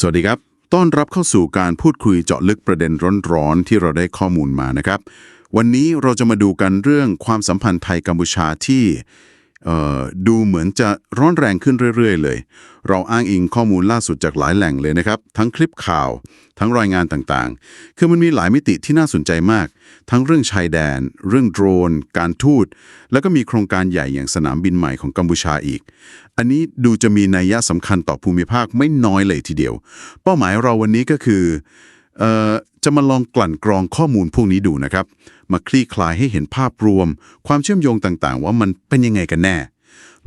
สวัสดีครับ ต้อนรับเข้าสู่การพูดคุยเจาะลึกประเด็นร้อนๆ ที่เราได้ข้อมูลมานะครับ วันนี้เราจะมาดูกันเรื่องความสัมพันธ์ไทยกัมพูชาที่ ดูเหมือนจะร้อนแรงขึ้นเรื่อย ๆ เลย เราอ้างอิงข้อมูลล่าสุดจากหลายแหล่งเลยนะครับ ทั้งคลิปข่าว ทั้งรายงานต่างๆ คือมันมีหลายมิติที่น่าสนใจมาก ทั้งเรื่องชายแดน เรื่องโดรน การทูต แล้วก็มีโครงการใหญ่อย่างสนามบินใหม่ของกัมพูชาอีก อันนี้ดูจะมีนัยยะสำคัญต่อภูมิภาคไม่น้อยเลยทีเดียว เป้าหมายเราวันนี้ก็คือ จะมาลองกลั่นกรองข้อมูลพวกนี้ดูนะครับ มาคลี่คลายให้เห็นภาพรวม ความเชื่อมโยงต่างๆ ว่ามันเป็นยังไงกันแน่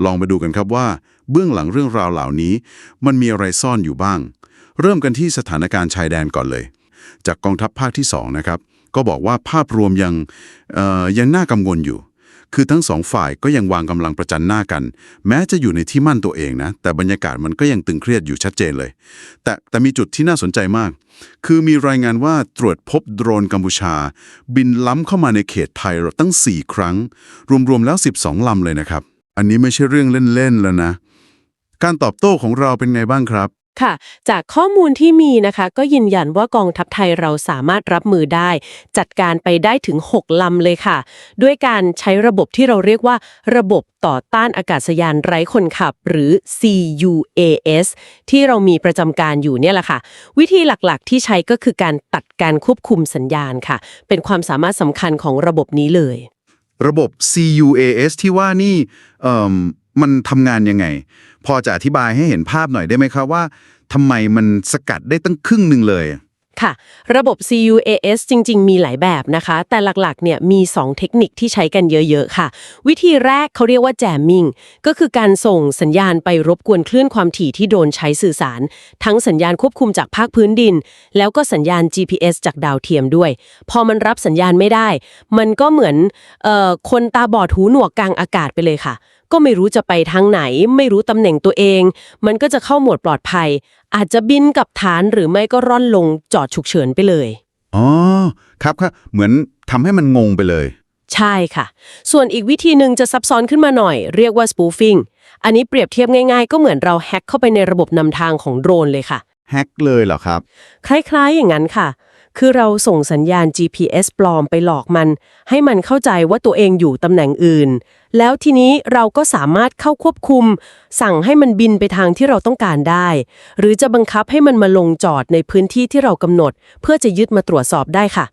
ลองมาดูกันครับว่า เบื้องหลังเรื่องราวเหล่านี้ มันมีอะไรซ่อนอยู่บ้าง เริ่มกันที่สถานการณ์ชายแดนก่อนเลย จากกองทัพภาคที่2นะครับก็บอกว่าภาพรวมยังยังน่ากังวลอยู่ คือทั้งสองฝ่ายก็ยังวางกำลังประจันหน้ากัน แม้จะอยู่ในที่มั่นตัวเองนะ แต่บรรยากาศมันก็ยังตึงเครียดอยู่ชัดเจนเลย แต่แต่มีจุดที่น่าสนใจมาก คือมีรายงานว่าตรวจพบโดรนกัมพูชา บินล้ำเข้ามาในเขตไทยตั้ง 4 ครั้ง รวมๆแล้ว 12ลำเลยนะครับ อันนี้ไม่ใช่เรื่องเล่นๆแล้วนะ การตอบโต้ของเราเป็นไงบ้างครับ ค่ะ จากข้อมูลที่มีนะคะ ก็ยืนยันว่ากองทัพไทยเราสามารถรับมือได้ จัดการไปได้ถึง 6 ลำเลยค่ะ ด้วยการใช้ระบบที่เราเรียกว่า ระบบต่อต้านอากาศยานไร้คนขับ หรือ CUAS ที่เรามีประจำการอยู่เนี่ยแหละค่ะ วิธีหลักๆ ที่ใช้ก็คือการตัดการควบคุมสัญญาณค่ะ เป็นความสามารถสำคัญของระบบนี้เลย ระบบ CUAS ที่ว่านี่เอ่ม มันทำงานยังไง พอจะอธิบายให้เห็นภาพหน่อยได้ไหมครับว่าทำไมมันสกัดได้ตั้งครึ่งหนึ่งเลยค่ะ ระบบ CUAS จริง ๆ มีหลายแบบนะคะ แต่หลัก ๆ เนี่ยมี 2 เทคนิคที่ใช้กันเยอะ ๆ ค่ะ วิธีแรกเขาเรียกว่า jamming ก็คือการส่งสัญญาณไปรบกวนคลื่นความถี่ที่โดนใช้สื่อสาร ทั้งสัญญาณควบคุมจากภาคพื้นดิน แล้วก็สัญญาณ GPS จากดาวเทียมด้วย พอมันรับสัญญาณไม่ได้ มันก็เหมือนเอ่อคนตาบอดหูหนวกกลางอากาศไปเลยค่ะ ก็ไม่รู้จะไปทางไหน ไม่รู้ตำแหน่งตัวเอง มันก็จะเข้าโหมดปลอดภัย อาจจะบินกับฐานหรือไม่ก็ร่อนลงจอดฉุกเฉินไปเลย อ๋อ ครับครับ เหมือนทำให้มันงงไปเลย ใช่ค่ะ ส่วนอีกวิธีหนึ่งจะซับซ้อนขึ้นมาหน่อย เรียกว่า spoofing อันนี้เปรียบเทียบง่ายๆ ก็เหมือนเราแฮ็กเข้าไปในระบบนำทางของโดรนเลยค่ะ แฮกเลยเหรอครับ คล้ายๆอย่างนั้นค่ะ คือเราส่งสัญญาณ GPS ปลอมไปหลอกมัน ให้มันเข้าใจว่าตัวเองอยู่ตำแหน่งอื่น แล้วทีนี้เราก็สามารถเข้าควบคุม สั่งให้มันบินไปทางที่เราต้องการได้ หรือจะบังคับให้มันมาลงจอดในพื้นที่ที่เรากำหนด เพื่อจะยึดมาตรวจสอบได้ค่ะ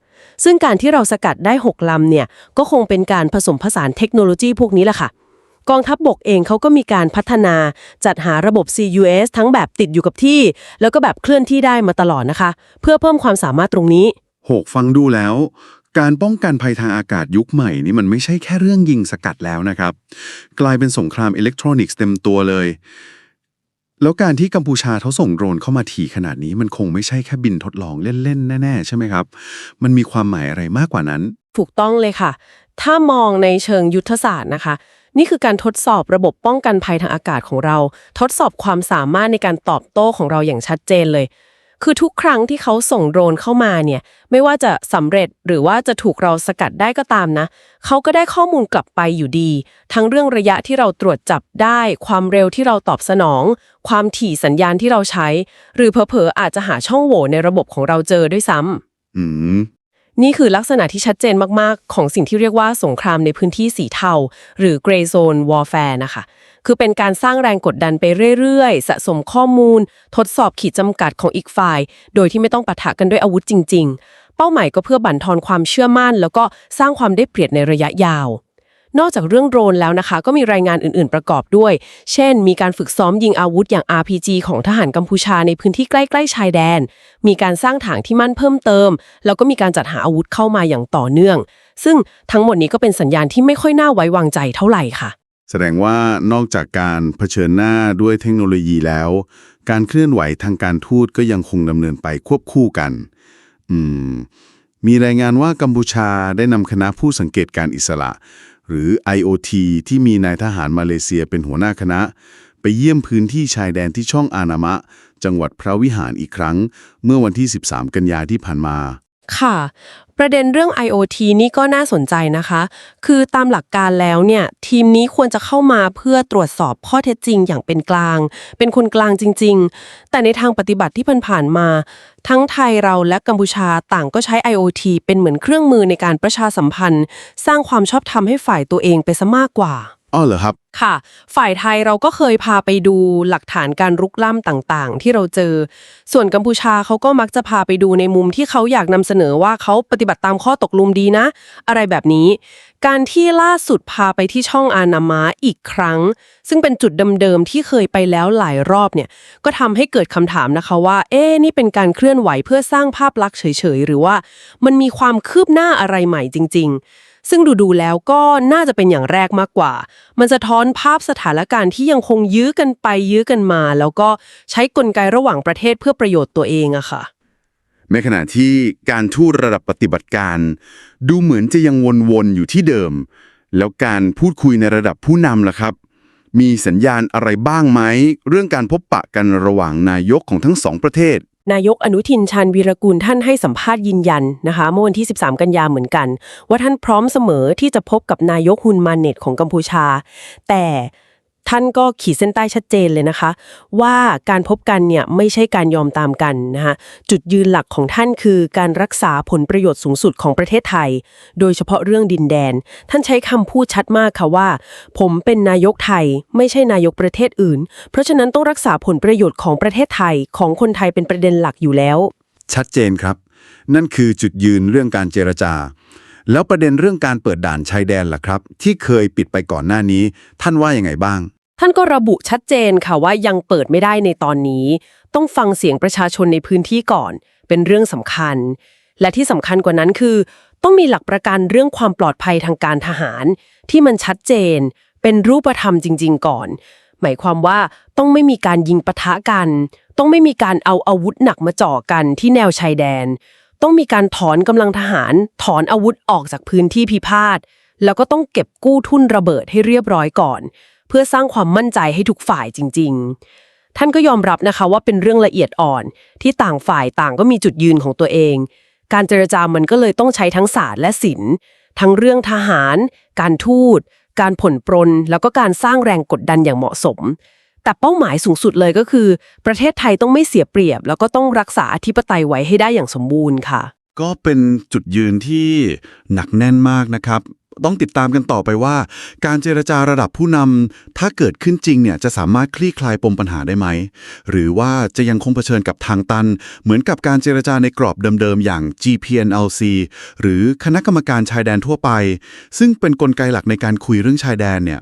ซึ่งการที่เราสกัดได้ 6ลำเนี่ยก็คงเป็นการผสมผสานเทคโนโลยีพวกนี้แหละค่ะ กองทัพบบกเองเขาก็มีการพัฒนาจัดหาระบบ CUS ทั้งแบบติดอยู่กับที่ แล้วก็แบบเคลื่อนที่ได้มาตลอดนะคะ เพื่อเพิ่มความสามารถตรงนี้ โหกฟังดูแล้ว การป้องกันภัยทางอากาศยุคใหม่นี่มันไม่ใช่แค่เรื่องยิงสกัดแล้วนะครับ กลายเป็นสงครามอิเล็กทรอนิกส์เต็มตัวเลย แล้วการที่กัมพูชาเขาส่งโดรนเข้ามาถี่ขนาดนี้ มันคงไม่ใช่แค่บินทดลองเล่นๆแน่ๆใช่ไหมครับ มันมีความหมายอะไรมากกว่านั้น ถูกต้องเลยค่ะ ถ้ามองในเชิงยุทธศาสตร์นะคะ นี่คือการทดสอบระบบป้องกันภัยทางอากาศของเรา ทดสอบความสามารถในการตอบโต้ของเราอย่างชัดเจนเลย คือทุกครั้งที่เขาส่งโดรนเข้ามาเนี่ย ไม่ว่าจะสำเร็จหรือว่าจะถูกเราสกัดได้ก็ตามนะ เขาก็ได้ข้อมูลกลับไปอยู่ดี ทั้งเรื่องระยะที่เราตรวจจับได้ ความเร็วที่เราตอบสนอง ความถี่สัญญาณที่เราใช้ หรือเผลอๆอาจจะหาช่องโหว่ในระบบของเราเจอด้วยซ้ำอืม นี่คือลักษณะที่ชัดเจนมาก ๆ ของสิ่งที่เรียกว่าสงครามในพื้นที่สีเทา หรือ Gray Zone Warfare นะคะ คือเป็นการสร้างแรงกดดันไปเรื่อย ๆ สะสมข้อมูล ทดสอบขีดจำกัดของอีกฝ่าย โดยที่ไม่ต้องปะทะกันด้วยอาวุธจริง ๆ เป้าหมายก็เพื่อบั่นทอนความเชื่อมั่น แล้วก็สร้างความได้เปรียบในระยะยาว นอกจากเรื่องโดรนแล้วนะคะ ก็มีรายงานอื่นๆประกอบด้วย เช่น มีการฝึกซ้อมยิงอาวุธอย่าง RPG ของทหารกัมพูชาในพื้นที่ใกล้ๆชายแดน มีการสร้างฐานที่มั่นเพิ่มเติม แล้วก็มีการจัดหาอาวุธเข้ามาอย่างต่อเนื่อง ซึ่งทั้งหมดนี้ก็เป็นสัญญาณที่ไม่ค่อยน่าไว้วางใจเท่าไหร่ค่ะ แสดงว่านอกจากการเผชิญหน้าด้วยเทคโนโลยีแล้ว การเคลื่อนไหวทางการทูตก็ยังคงดำเนินไปควบคู่กัน อืมมีรายงานว่ากัมพูชาได้นำคณะผู้สังเกตการอิสระ หรือ IOT ที่มีนายทหารมาเลเซียเป็นหัวหน้าคณะ ไปเยี่ยมพื้นที่ชายแดนที่ช่องอานามะ จังหวัดพระวิหารอีกครั้ง เมื่อวันที่ 13 กันยาที่ผ่านมา ค่ะ ประเด็นเรื่อง IoT นี่ก็น่าสนใจนะคะ คือตามหลักการแล้วเนี่ย ทีมนี้ควรจะเข้ามาเพื่อตรวจสอบข้อเท็จจริงอย่างเป็นกลาง เป็นคนกลางจริง ๆ แต่ในทางปฏิบัติที่ผ่านๆมา ทั้งไทยเราและกัมพูชาต่างก็ใช้ IoT เป็นเหมือนเครื่องมือในการประชาสัมพันธ์ สร้างความชอบธรรมให้ฝ่ายตัวเองไปซะมากกว่า อ้อเหรอครับ ค่ะ ฝ่ายไทยเราก็เคยพาไปดูหลักฐานการรุกล้ำต่างๆ ที่เราเจอ ส่วนกัมพูชาเขาก็มักจะพาไปดูในมุมที่เขาอยากนำเสนอว่าเขาปฏิบัติตามข้อตกลงดีนะ อะไรแบบนี้ การที่ล่าสุดพาไปที่ช่องอานามาอีกครั้ง ซึ่งเป็นจุดเดิมๆที่เคยไปแล้วหลายรอบเนี่ย ก็ทำให้เกิดคำถามนะคะว่า เอ๊นี่เป็นการเคลื่อนไหวเพื่อสร้างภาพลักษณ์เฉยๆ หรือว่า มันมีความคืบหน้าอะไรใหม่จริง ๆ ซึ่งดูๆแล้วก็น่าจะเป็นอย่างแรกมากกว่า มันจะท้อนภาพสถานการณ์ที่ยังคงยื้อกันไปยื้อกันมา แล้วก็ใช้กลไกระหว่างประเทศเพื่อประโยชน์ตัวเองอะค่ะ ในขณะที่การทูตระดับปฏิบัติการ ดูเหมือนจะยังวนๆอยู่ที่เดิม แล้วการพูดคุยในระดับผู้นำล่ะครับ มีสัญญาณอะไรบ้างไหม เรื่องการพบปะกันระหว่างนายกของทั้งสองประเทศ นายกอนุทินชาญวีรกูลท่านให้สัมภาษณ์ยืนยันนะคะเมื่อวันที่ 13 กันยาเหมือนกัน ว่าท่านพร้อมเสมอที่จะพบกับนายกฮุนมาเน็ตของกัมพูชา แต่ ท่านก็ขีดเส้นใต้ชัดเจนเลยนะคะ ว่าการพบกันเนี่ยไม่ใช่การยอมตามกันนะคะจุดยืนหลักของท่านคือการรักษาผลประโยชน์สูงสุดของประเทศไทย โดยเฉพาะเรื่องดินแดน ท่านใช้คำพูดชัดมากค่ะว่า ผมเป็นนายกไทย ไม่ใช่นายกประเทศอื่น เพราะฉะนั้นต้องรักษาผลประโยชน์ของประเทศไทยของคนไทยเป็นประเด็นหลักอยู่แล้ว ชัดเจนครับ นั่นคือจุดยืนเรื่องการเจรจาแล้วประเด็นเรื่องการเปิดด่านชายแดนล่ะครับ ที่เคยปิดไปก่อนหน้านี้ ท่านว่ายังไงบ้าง ท่านก็ระบุชัดเจนค่ะว่ายังเปิดไม่ได้ในตอนนี้ ต้องฟังเสียงประชาชนในพื้นที่ก่อน เป็นเรื่องสำคัญ และที่สำคัญกว่านั้นคือ ต้องมีหลักประกันเรื่องความปลอดภัยทางการทหาร ที่มันชัดเจน เป็นรูปธรรมจริง ๆ ก่อน หมายความว่าต้องไม่มีการยิงปะทะกัน ต้องไม่มีการเอาอาวุธหนักมาจ่อกันที่แนวชายแดน ต้องมีการถอนกำลังทหาร ถอนอาวุธออกจากพื้นที่พิพาทแล้วก็ต้องเก็บกู้ทุนระเบิดให้เรียบร้อยก่อน เพื่อสร้างความมั่นใจให้ทุกฝ่ายจริง ๆ ท่านก็ยอมรับนะคะว่าเป็นเรื่องละเอียดอ่อน ที่ต่างฝ่ายต่างก็มีจุดยืนของตัวเอง การเจรจามันก็เลยต้องใช้ทั้งศาสตร์และศิลป์ทั้งเรื่องทหาร การทูต การผ่อนปรน แล้วก็การสร้างแรงกดดันอย่างเหมาะสม แต่เป้าหมายสูงสุดเลยก็คือ ประเทศไทยต้องไม่เสียเปรียบ แล้วก็ต้องรักษาอธิปไตยไว้ให้ได้อย่างสมบูรณ์ค่ะ ก็เป็นจุดยืนที่หนักแน่นมากนะครับ ต้องติดตามกันต่อไปว่า การเจรจาระดับผู้นำถ้าเกิดขึ้นจริงเนี่ยจะสามารถคลี่คลายปมปัญหาได้ไหม หรือว่าจะยังคงเผชิญกับทางตัน เหมือนกับการเจรจาในกรอบเดิมๆ อย่าง GPNLC หรือคณะกรรมการชายแดนทั่วไป ซึ่งเป็นนกลไกหลักในการคุยเรื่องชายแดนเนี่ย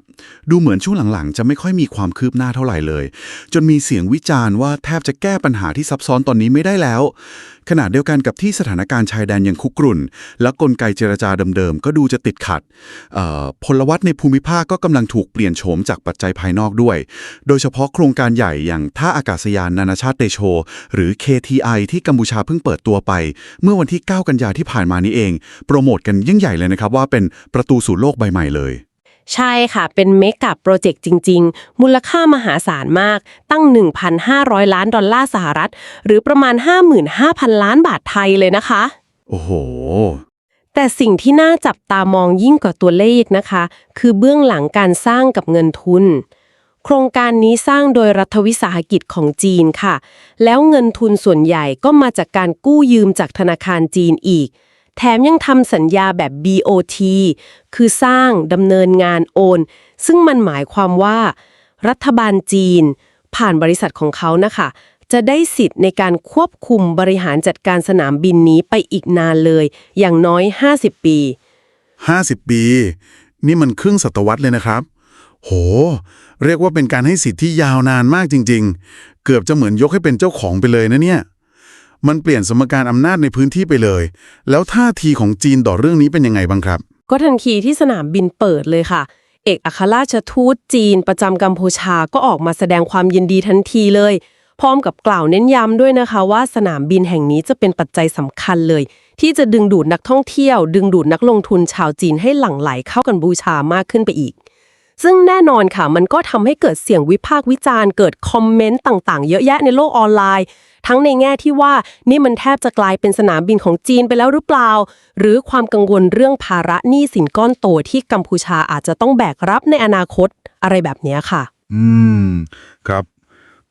ดูเหมือนช่วงหลังๆ จะไม่ค่อยมีความคืบหน้าเท่าไหร่เลย จนมีเสียงวิจารณ์ว่าแทบจะแก้ปัญหาที่ซับซ้อนตอนนี้ไม่ได้แล้ว ขณะเดียวกันกับที่สถานการณ์ชายแดนยังคุกรุ่น และกลไกเจรจาเดิมๆ ก็ดูจะติดขัดพลวัตในภูมิภาคก็กำลังถูกเปลี่ยนโฉมจากปัจจัยภายนอกด้วย โดยเฉพาะโครงการใหญ่อย่างท่าอากาศยานนานาชาติเตโช หรือ KTI ที่กัมพูชาเพิ่งเปิดตัวไป เมื่อวันที่ 9 กันยาที่ผ่านมานี้เอง โปรโมทกันยิ่งใหญ่เลยนะครับว่าเป็นประตูสู่โลกใบใหม่เลย ใช่ค่ะ เป็นเมกะโปรเจกต์จริง ๆ มูลค่ามหาศาลมาก ตั้ง 1,500 ล้านดอลลาร์สหรัฐ หรือประมาณ 55,000 ล้านบาทไทยเลยนะคะ โอ้โห แต่สิ่งที่น่าจับตามองยิ่งกว่าตัวเลขนะคะ คือเบื้องหลังการสร้างกับเงินทุน โครงการนี้สร้างโดยรัฐวิสาหกิจของจีนค่ะ แล้วเงินทุนส่วนใหญ่ก็มาจากการกู้ยืมจากธนาคารจีนอีก แถมยังทำสัญญาแบบ BOT คือสร้างดำเนินงานโอน ซึ่งมันหมายความว่า รัฐบาลจีน ผ่านบริษัทของเขานะคะ จะได้สิทธิ์ในการควบคุมบริหารจัดการสนามบินนี้ไปอีกนานเลย อย่างน้อย 50 ปี 50 ปี นี่มันครึ่งศตวรรษเลยนะครับ โห เรียกว่าเป็นการให้สิทธิ์ที่ยาวนานมากจริง ๆ เกือบจะเหมือนยกให้เป็นเจ้าของไปเลยนะเนี่ย มันเปลี่ยนสมการอำนาจในพื้นที่ไปเลย แล้วท่าทีของจีนต่อเรื่องนี้เป็นยังไงบ้างครับ ก็ทันทีที่สนามบินเปิดเลยค่ะ เอกอัครราชทูตจีนประจำกัมพูชาก็ออกมาแสดงความยินดีทันทีเลย พร้อมกับกล่าวเน้นย้ำด้วยนะคะ ว่าสนามบินแห่งนี้จะเป็นปัจจัยสำคัญเลย ที่จะดึงดูดนักท่องเที่ยว ดึงดูดนักลงทุนชาวจีนให้หลั่งไหลเข้ากัมพูชามากขึ้นไปอีก ซึ่งแน่นอนค่ะ มันก็ทำให้เกิดเสียงวิพากษ์วิจารณ์ เกิดคอมเมนต์ต่างๆ เยอะแยะในโลกออนไลน์ ทั้งในแง่ที่ว่านี่มันแทบจะกลายเป็นสนามบินของจีนไปแล้วหรือเปล่า หรือความกังวลเรื่องภาระหนี้สินก้อนโตที่กัมพูชาอาจจะต้องแบกรับในอนาคตอะไรแบบนี้ค่ะ อืม ครับ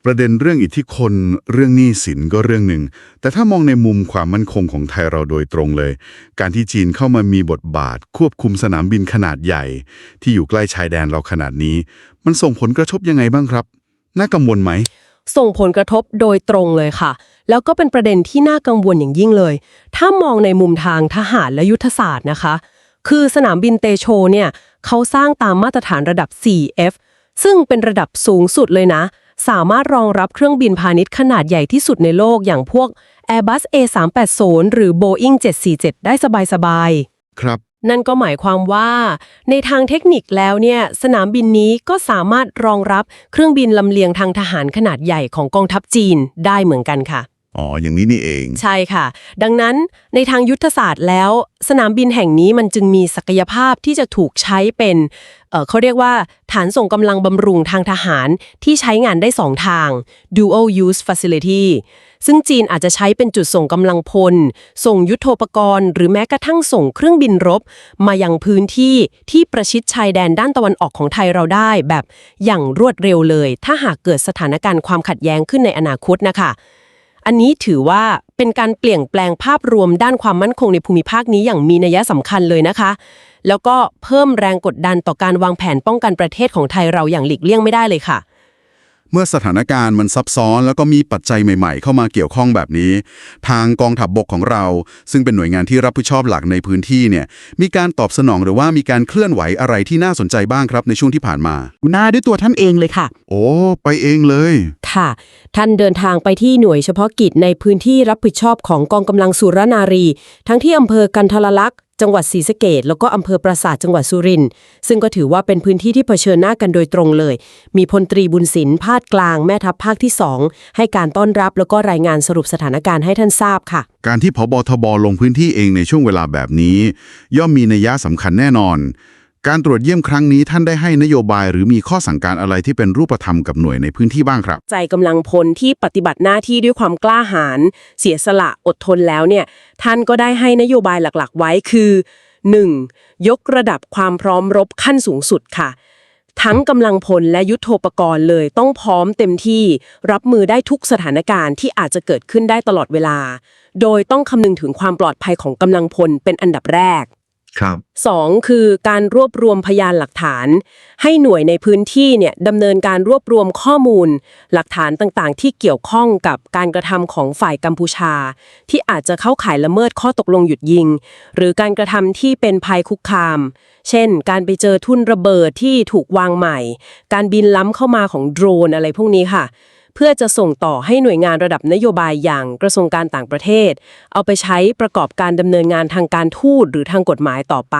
ประเด็นเรื่องอิทธิพลเรื่องหนี้สินก็เรื่องหนึ่ง แต่ถ้ามองในมุมความมั่นคงของไทยเราโดยตรงเลย การที่จีนเข้ามามีบทบาท ควบคุมสนามบินขนาดใหญ่ ที่อยู่ใกล้ชายแดนเราขนาดนี้ มันส่งผลกระทบยังไงบ้างครับ น่ากังวลไหม ส่งผลกระทบโดยตรงเลยค่ะ แล้วก็เป็นประเด็นที่น่ากังวลอย่างยิ่งเลย ถ้ามองในมุมทางทหารและยุทธศาสตร์นะคะ คือสนามบินเตโชเนี่ยเขาสร้างตามมาตรฐานระดับ 4F ซึ่งเป็นระดับสูงสุดเลยนะ สามารถรองรับเครื่องบินพาณิชย์ขนาดใหญ่ที่สุดในโลกอย่างพวก Airbus A380 หรือ Boeing 747 ได้สบายๆ ครับ นั่นก็หมายความว่า ในทางเทคนิคแล้วเนี่ย สนามบินนี้ก็สามารถรองรับเครื่องบินลำเลียงทางทหารขนาดใหญ่ของกองทัพจีนได้เหมือนกันค่ะ อ๋อ อย่างนี้นี่เอง ใช่ค่ะ ดังนั้นในทางยุทธศาสตร์แล้ว สนามบินแห่งนี้มันจึงมีศักยภาพที่จะถูกใช้เป็นเออเขาเรียกว่า ฐานส่งกำลังบำรุงทางทหารที่ใช้งานได้สองทาง dual use facility ซึ่งจีนอาจจะใช้เป็นจุดส่งกำลังพล ส่งยุทโธปกรณ์ หรือแม้กระทั่งส่งเครื่องบินรบ มายังพื้นที่ที่ประชิดชายแดนด้านตะวันออกของไทยเราได้ แบบอย่างรวดเร็วเลย ถ้าหากเกิดสถานการณ์ความขัดแย้งขึ้นในอนาคตนะคะ อันนี้ถือว่าเป็นการเปลี่ยนแปลงภาพรวมด้านความมั่นคงในภูมิภาคนี้อย่างมีนัยสำคัญเลยนะคะ แล้วก็เพิ่มแรงกดดันต่อการวางแผนป้องกันประเทศของไทยเราอย่างหลีกเลี่ยงไม่ได้เลยค่ะ เมื่อสถานการณ์มันซับซ้อนแล้วก็มีปัจจัยใหม่ๆ เข้ามาเกี่ยวข้องแบบนี้ ทางกองทัพบบกของเรา ซึ่งเป็นหน่วยงานที่รับผิดชอบหลักในพื้นที่เนี่ยมีการตอบสนองหรือว่ามีการเคลื่อนไหวอะไรที่น่าสนใจบ้างครับในช่วงที่ผ่านมา หน้าด้วยตัวท่านเองเลยค่ะ โอ้ ไปเองเลย ค่ะ ท่านเดินทางไปที่หน่วยเฉพาะกิจในพื้นที่รับผิดชอบของกองกำลังสุรนารี ทั้งที่อำเภอกันทรลักษณ์ จังหวัดศรีสะเกดแล้วก็อำเภอปราสาทจังหวัดสุรินทร์ซึ่งก็ถือว่าเป็นพื้นที่ที่เผชิญหน้ากันโดยตรงเลย มีพลตรีบุญศิลป์พาดกลางแม่ทัพภาคที่ 2 ให้การต้อนรับแล้วก็รายงานสรุปสถานการณ์ให้ท่านทราบค่ะ การที่พบทบลงพื้นที่เองในช่วงเวลาแบบนี้ ย่อมมีนัยยะสำคัญแน่นอน การตรวจเยี่ยมครั้งนี้ท่านได้ให้นโยบายหรือมีข้อสั่งการอะไรที่เป็นรูปธรรมกับหน่วยในพื้นที่บ้างครับ ใจกำลังพลที่ปฏิบัติหน้าที่ด้วยความกล้าหาญเสียสละอดทนแล้วเนี่ยท่านก็ได้ให้นโยบายหลักๆ ไว้คือ 1. ยกระดับความพร้อมรบขั้นสูงสุดค่ะ ทั้งกำลังพลและยุทโธปกรณ์เลยต้องพร้อมเต็มที่รับมือได้ทุกสถานการณ์ที่อาจจะเกิดขึ้นได้ตลอดเวลา โดยต้องคำนึงถึงความปลอดภัยของกำลังพลเป็นอันดับแรก ครับสองคือการรวบรวมพยานหลักฐาน ให้หน่วยในพื้นที่เนี่ยดำเนินการรวบรวมข้อมูล หลักฐานต่างๆ ที่เกี่ยวข้องกับการกระทำของฝ่ายกัมพูชา ที่อาจจะเข้าข่ายละเมิดข้อตกลงหยุดยิง หรือการกระทำที่เป็นภัยคุกคาม เช่น การไปเจอทุ่นระเบิดที่ถูกวางใหม่ การบินล้ำเข้ามาของโดรนอะไรพวกนี้ค่ะ เพื่อจะส่งต่อให้หน่วยงานระดับนโยบายอย่างกระทรวงการต่างประเทศ เอาไปใช้ประกอบการดำเนินงานทางการทูตหรือทางกฎหมายต่อไป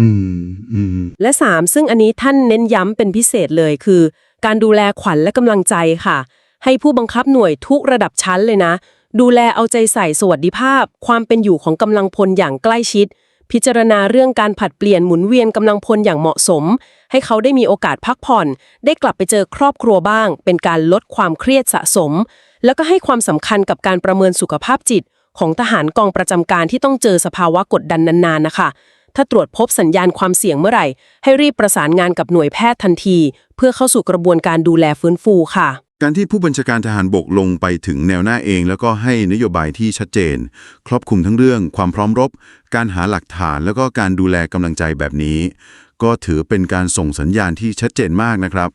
อืมอืมและ 3 ซึ่งอันนี้ท่านเน้นย้ำเป็นพิเศษเลยคือ การดูแลขวัญและกำลังใจค่ะ ให้ผู้บังคับหน่วยทุกระดับชั้นเลยนะ ดูแลเอาใจใส่สวัสดิภาพ ความเป็นอยู่ของกำลังพลอย่างใกล้ชิด พิจารณาเรื่องการผัดเปลี่ยนหมุนเวียนกำลังพลอย่างเหมาะสม ให้เขาได้มีโอกาสพักผ่อน ได้กลับไปเจอครอบครัวบ้าง เป็นการลดความเครียดสะสม แล้วก็ให้ความสำคัญกับการประเมินสุขภาพจิต ของทหารกองประจำการที่ต้องเจอสภาวะกดดันนานๆนะคะ ถ้าตรวจพบสัญญาณความเสี่ยงเมื่อไหร่ ให้รีบประสานงานกับหน่วยแพทย์ทันที เพื่อเข้าสู่กระบวนการดูแลฟื้นฟูค่ะการที่ผู้บัญชาการทหารบกลงไปถึงแนวหน้าเอง แล้วก็ให้นโยบายที่ชัดเจน ครอบคลุมทั้งเรื่อง ความพร้อมรบ การหาหลักฐานแล้วก็การดูแลกำลังใจแบบนี้ ก็ถือเป็นการส่งสัญญาณที่ชัดเจนมากนะครับ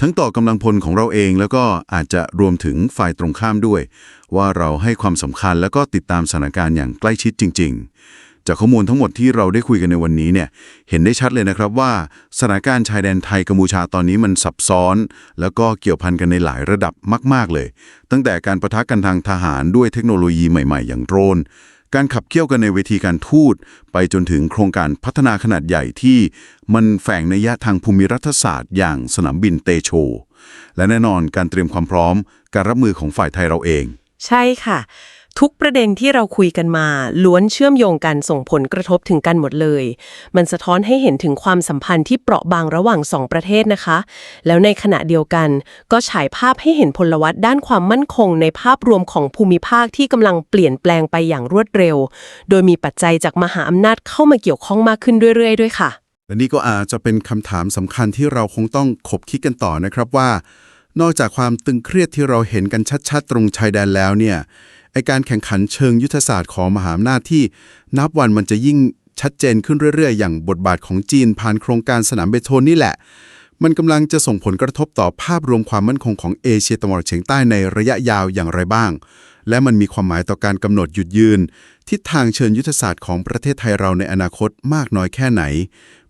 ทั้งต่อกำลังพลของเราเองแล้วก็อาจจะรวมถึงฝ่ายตรงข้ามด้วย ว่าเราให้ความสำคัญแล้วก็ติดตามสถานการณ์อย่างใกล้ชิดจริง ๆ จากข้อมูลทั้งหมดที่เราได้คุยกันในวันนี้เนี่ยเห็นได้ชัดเลยนะครับว่าสถานการณ์ชายแดนไทยกัมพูชาตอนนี้มันซับซ้อน แล้วก็เกี่ยวพันกันในหลายระดับมาก ๆเลย ตั้งแต่การประทะกันทางทหารด้วยเทคโนโลยีใหม่ ๆ อย่างโดรน การขับเคี่ยวกันในเวทีการทูต ไปจนถึงโครงการพัฒนาขนาดใหญ่ที่มันแฝงในยะทางภูมิรัฐศาสตร์อย่างสนามบินเตโช และแน่นอนการเตรียมความพร้อม การรับมือของฝ่ายไทยเราเอง ใช่ค่ะ ทุกประเด็นที่เราคุยกันมา ล้วนเชื่อมโยงกันส่งผลกระทบถึงกันหมดเลย มันสะท้อนให้เห็นถึงความสัมพันธ์ที่เปราะบางระหว่างสองประเทศนะคะ แล้วในขณะเดียวกัน ก็ฉายภาพให้เห็นพลวัตด้านความมั่นคงในภาพรวมของภูมิภาคที่กำลังเปลี่ยนแปลงไปอย่างรวดเร็ว โดยมีปัจจัยจากมหาอำนาจเข้ามาเกี่ยวข้องมากขึ้นเรื่อยๆ ด้วยค่ะ และนี่ก็อาจจะเป็นคำถามสำคัญที่เราคงต้องขบคิดกันต่อนะครับว่า นอกจากความตึงเครียดที่เราเห็นกันชัด ๆ ตรงชายแดนแล้วเนี่ย ไอการแข่งขันเชิงยุทธศาสตร์ของมหาอำนาจที่ นับวันมันจะยิ่งชัดเจนขึ้นเรื่อยๆ อย่างบทบาทของจีนผ่านโครงการสนามเบโทนนี่แหละ มันกำลังจะส่งผลกระทบต่อภาพรวมความมั่นคงของเอเชียตะวันออกเฉียงใต้ในระยะยาวอย่างไรบ้าง และมันมีความหมายต่อการกำหนดหยุดยืน ทิศทางเชิญยุทธศาสตร์ของประเทศไทยเราในอนาคตมากน้อยแค่ไหน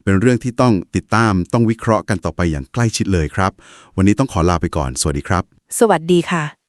เป็นเรื่องที่ต้องติดตามต้องวิเคราะห์กันต่อไปอย่างใกล้ชิดเลยครับ วันนี้ต้องขอลาไปก่อน สวัสดีครับ สวัสดีค่ะ